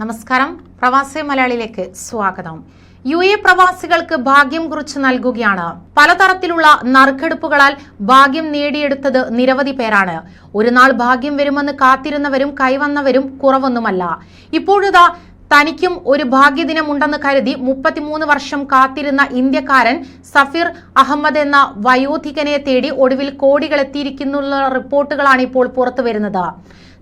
നമസ്കാരം. പ്രവാസി മലയാളിയിലേക്ക് സ്വാഗതം. യു എ പ്രവാസികൾക്ക് ഭാഗ്യം കുറിച്ച് നൽകുകയാണ്. പലതരത്തിലുള്ള നറുക്കെടുപ്പുകളാൽ ഭാഗ്യം നേടിയെടുത്തത് നിരവധി പേരാണ്. ഒരു നാൾ ഭാഗ്യം വരുമെന്ന് കാത്തിരുന്നവരും കൈവന്നവരും കുറവൊന്നുമല്ല. ഇപ്പോഴിതാ തനിക്കും ഒരു ഭാഗ്യദിനമുണ്ടെന്ന് കരുതി മുപ്പത്തിമൂന്ന് വർഷം കാത്തിരുന്ന ഇന്ത്യക്കാരൻ സഫീർ അഹമ്മദ് എന്ന വയോധികനെ തേടി ഒടുവിൽ കോടികളെത്തിയിരിക്കുന്നുള്ള റിപ്പോർട്ടുകളാണ് ഇപ്പോൾ പുറത്തുവരുന്നത്.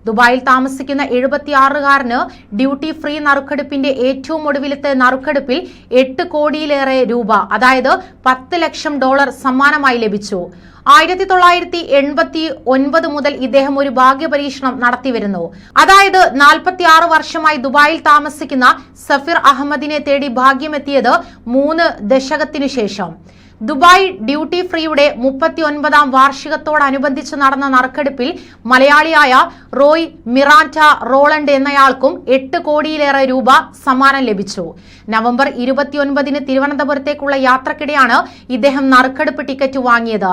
ദുബായിൽ താമസിക്കുന്ന എഴുപത്തിയാറുകാരന് ഡ്യൂട്ടി ഫ്രീ നറുക്കെടുപ്പിന്റെ ഏറ്റവും ഒടുവിലത്തെ നറുക്കെടുപ്പിൽ എട്ട് കോടിയിലേറെ രൂപ അതായത് പത്ത് ലക്ഷം ഡോളർ സമ്മാനമായി ലഭിച്ചു. ആയിരത്തി തൊള്ളായിരത്തി എൺപത്തി ഒൻപത് മുതൽ ഇദ്ദേഹം ഒരു ഭാഗ്യപരീക്ഷണം നടത്തിവരുന്നു. അതായത് നാൽപ്പത്തിയാറ് വർഷമായി ദുബായിൽ താമസിക്കുന്ന സഫീർ അഹമ്മദിനെ തേടി ഭാഗ്യമെത്തിയത് മൂന്ന് ദശകത്തിനു ശേഷം. ദുബായ് ഡ്യൂട്ടി ഫ്രീയുടെ മുപ്പത്തി ഒൻപതാം വാർഷികത്തോടനുബന്ധിച്ച് നടന്ന നറുക്കെടുപ്പിൽ മലയാളിയായ റോയ് മിറാന്റ റോളണ്ട് എന്നയാൾക്കും എട്ട് കോടിയിലേറെ രൂപ സമ്മാനം ലഭിച്ചു. നവംബർ ഇരുപത്തിയൊൻപതിന് തിരുവനന്തപുരത്തേക്കുള്ള യാത്രക്കിടെയാണ് ഇദ്ദേഹം നറുക്കെടുപ്പ് ടിക്കറ്റ് വാങ്ങിയത്.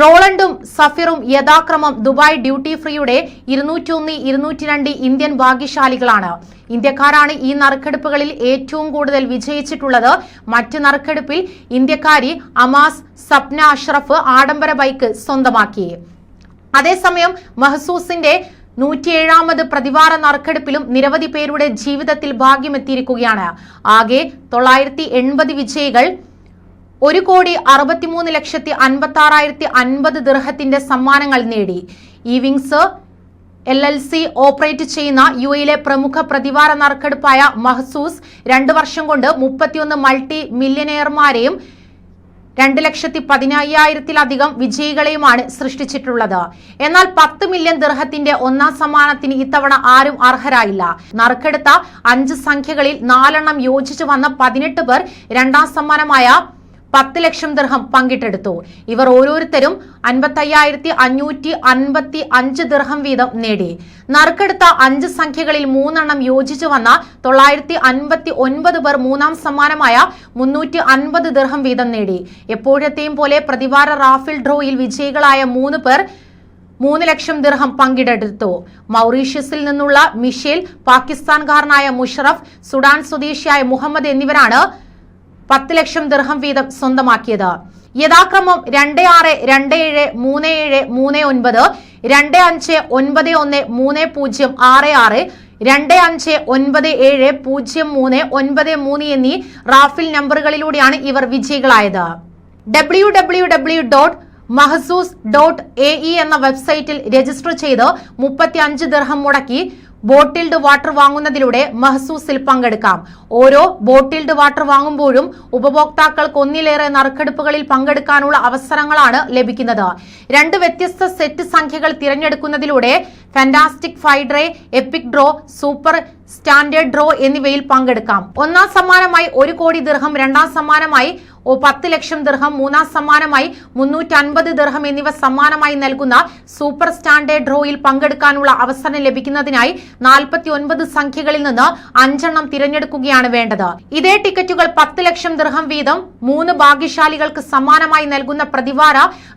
റോളണ്ടും സഫിറും യഥാക്രമം ദുബായ് ഡ്യൂട്ടി ഫ്രീയുടെ ഇരുന്നൂറ്റിയൊന്ന് ഇരുന്നൂറ്റി രണ്ട് ഇന്ത്യൻ ഭാഗ്യശാലികളാണ്. ഇന്ത്യക്കാരാണ് ഈ നറുക്കെടുപ്പുകളിൽ ഏറ്റവും കൂടുതൽ വിജയിച്ചിട്ടുള്ളത്. മറ്റ് നറുക്കെടുപ്പിൽ ഇന്ത്യക്കാരി അമാസ് സപ്ന അഷ്റഫ് ആഡംബര ബൈക്ക് സ്വന്തമാക്കി. അതേസമയം മഹസൂസിന്റെ നൂറ്റിയേഴാമത് പ്രതിവാര നറുക്കെടുപ്പിലും നിരവധി പേരുടെ ജീവിതത്തിൽ ഭാഗ്യമെത്തിയിരിക്കുകയാണ്. ആകെ തൊള്ളായിരത്തി എൺപത് വിജയികൾ ഒരു കോടി അറുപത്തിമൂന്ന് ലക്ഷത്തി അൻപത്തി ആറായിരത്തി അൻപത് ദിർഹത്തിന്റെ സമ്മാനങ്ങൾ നേടി. ഈ Wings L L C operate ചെയ്യുന്ന യു എയിലെ പ്രമുഖ പ്രതിവാര നറുക്കെടുപ്പായ മഹസൂസ് രണ്ടു വർഷം കൊണ്ട് മുപ്പത്തിയൊന്ന് മൾട്ടി മില്യനെയർമാരെയും രണ്ട് ലക്ഷത്തി പതിനയ്യായിരത്തിലധികം വിജയികളെയുമാണ് സൃഷ്ടിച്ചിട്ടുള്ളത്. എന്നാൽ പത്ത് മില്യൺ ദിർഹത്തിന്റെ ഒന്നാം സമ്മാനത്തിന് ഇത്തവണ ആരും അർഹരായില്ല. നറുക്കെടുത്ത അഞ്ച് സംഖ്യകളിൽ നാലെണ്ണം യോജിച്ചു വന്ന പതിനെട്ട് പേർ രണ്ടാം സമ്മാനമായ പത്ത് ലക്ഷം ദിർഹം പങ്കിട്ടെടുത്തു. ഇവർ ഓരോരുത്തരും അൻപത്തയ്യായിരത്തി അഞ്ഞൂറ്റി അൻപത്തി അഞ്ച് ദിർഹം വീതം നേടി. നറുക്കെടുത്ത അഞ്ച് സംഖ്യകളിൽ മൂന്നെണ്ണം യോജിച്ചു വന്ന തൊള്ളായിരത്തി അൻപത്തി ഒൻപത് പേർ മൂന്നാം സമ്മാനമായ മുന്നൂറ്റി അൻപത് ദിർഹം വീതം നേടി. എപ്പോഴത്തെയും പോലെ പ്രതിവാര റാഫിൽ ഡ്രോയിൽ വിജയികളായ മൂന്ന് പേർ മൂന്ന് ലക്ഷം ദിർഹം പങ്കിടെടുത്തു മൗറീഷ്യസിൽ നിന്നുള്ള മിഷേൽ പാകിസ്ഥാൻകാരനായ മുഷറഫ് സുഡാൻ സ്വദേശിയായ മുഹമ്മദ് എന്നിവരാണ് പത്ത് ലക്ഷം ദിർഹം വീതം സ്വന്തമാക്കിയത്. യഥാക്രമം രണ്ട് ആറ് രണ്ട് ഏഴ് മൂന്ന് ഏഴ് മൂന്ന് ഒൻപത് രണ്ട് അഞ്ച് ഒൻപത് ഒന്ന് മൂന്ന് പൂജ്യം ആറ് ആറ് രണ്ട് അഞ്ച് ഒൻപത് ഏഴ് പൂജ്യം മൂന്ന് ഒൻപത് മൂന്ന് എന്നീ റാഫിൽ നമ്പറുകളിലൂടെയാണ് ഇവർ വിജയികളായത്. W W W dot Mahzooz dot A E എന്ന വെബ്സൈറ്റിൽ രജിസ്റ്റർ ചെയ്ത് മുപ്പത്തി അഞ്ച് ദർഹം മുടക്കി ബോട്ടിൽഡ് വാട്ടർ വാങ്ങുന്നതിലൂടെ മഹസൂസിൽ പങ്കെടുക്കാം. ഓരോ ബോട്ടിൽഡ് വാട്ടർ വാങ്ങുമ്പോഴും ഉപഭോക്താക്കൾക്ക് ഒന്നിലേറെ നറുക്കെടുപ്പുകളിൽ പങ്കെടുക്കാനുള്ള അവസരങ്ങളാണ് ലഭിക്കുന്നത്. രണ്ട് വ്യത്യസ്ത സെറ്റ് സംഖ്യകൾ തിരഞ്ഞെടുക്കുന്നതിലൂടെ fantastic ഫൈഡ്രേ epic draw super standard draw എന്നിവയിൽ പങ്കെടുക്കാം. ഒന്നാം സമ്മാനമായി ഒരു കോടി ദീർഘം രണ്ടാം സമ്മാനമായി പത്ത് ലക്ഷം ദീർഘം മൂന്നാം സമ്മാനമായി മുന്നൂറ്റി അൻപത് ദിർഹം എന്നിവ സമ്മാനമായി നൽകുന്ന സൂപ്പർ സ്റ്റാൻഡേർഡ് ഡ്രോയിൽ പങ്കെടുക്കാനുള്ള അവസരം ലഭിക്കുന്നതിനായി നാൽപ്പത്തി ഒൻപത് സംഖ്യകളിൽ നിന്ന് അഞ്ചെണ്ണം തിരഞ്ഞെടുക്കുകയാണ് വേണ്ടത്. ഇതേ ടിക്കറ്റുകൾ പത്ത് ലക്ഷം ദീർഘം വീതം മൂന്ന് ഭാഗ്യശാലികൾക്ക് സമ്മാനമായി നൽകുന്ന പ്രതിവാര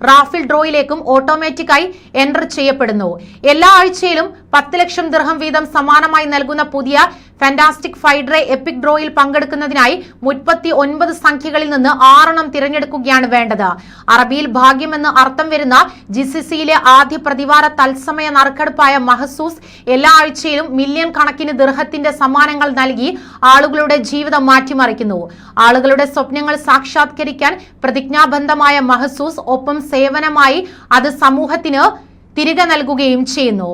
റാഫിൽ ഡ്രോയിലേക്കും ഓട്ടോമാറ്റിക്കായി എൻട്രി ചെയ്യപ്പെടുന്നു. എല്ലാ ആഴ്ചയിലും പത്ത് ലക്ഷം ദീർഘം വീതം സമ്മാനമായി നൽകുന്ന പുതിയ ഫാന്റാസ്റ്റിക് ഫൈഡ്രേ എപ്പിക് ഡ്രോയിൽ പങ്കെടുക്കുന്നതിനായി മുപ്പത്തി ഒൻപത് സംഖ്യകളിൽ നിന്ന് ആറെണ്ണം തിരഞ്ഞെടുക്കുകയാണ് വേണ്ടത്. അറബിയിൽ ഭാഗ്യമെന്ന് അർത്ഥം വരുന്ന ജിസിസിയിലെ ആദ്യ പ്രതിവാര തത്സമയ നറുക്കെടുപ്പായ മഹസൂസ് എല്ലാ ആഴ്ചയിലും മില്യൺ കണക്കിന് ദൃഹത്തിന്റെ സമ്മാനങ്ങൾ നൽകി ആളുകളുടെ ജീവിതം മാറ്റിമറിക്കുന്നു. ആളുകളുടെ സ്വപ്നങ്ങൾ സാക്ഷാത്കരിക്കാൻ പ്രതിജ്ഞാബന്ധമായ മഹസൂസ് ഒപ്പം സേവനമായി അത് സമൂഹത്തിന് തിരികെ നൽകുകയും ചെയ്യുന്നു.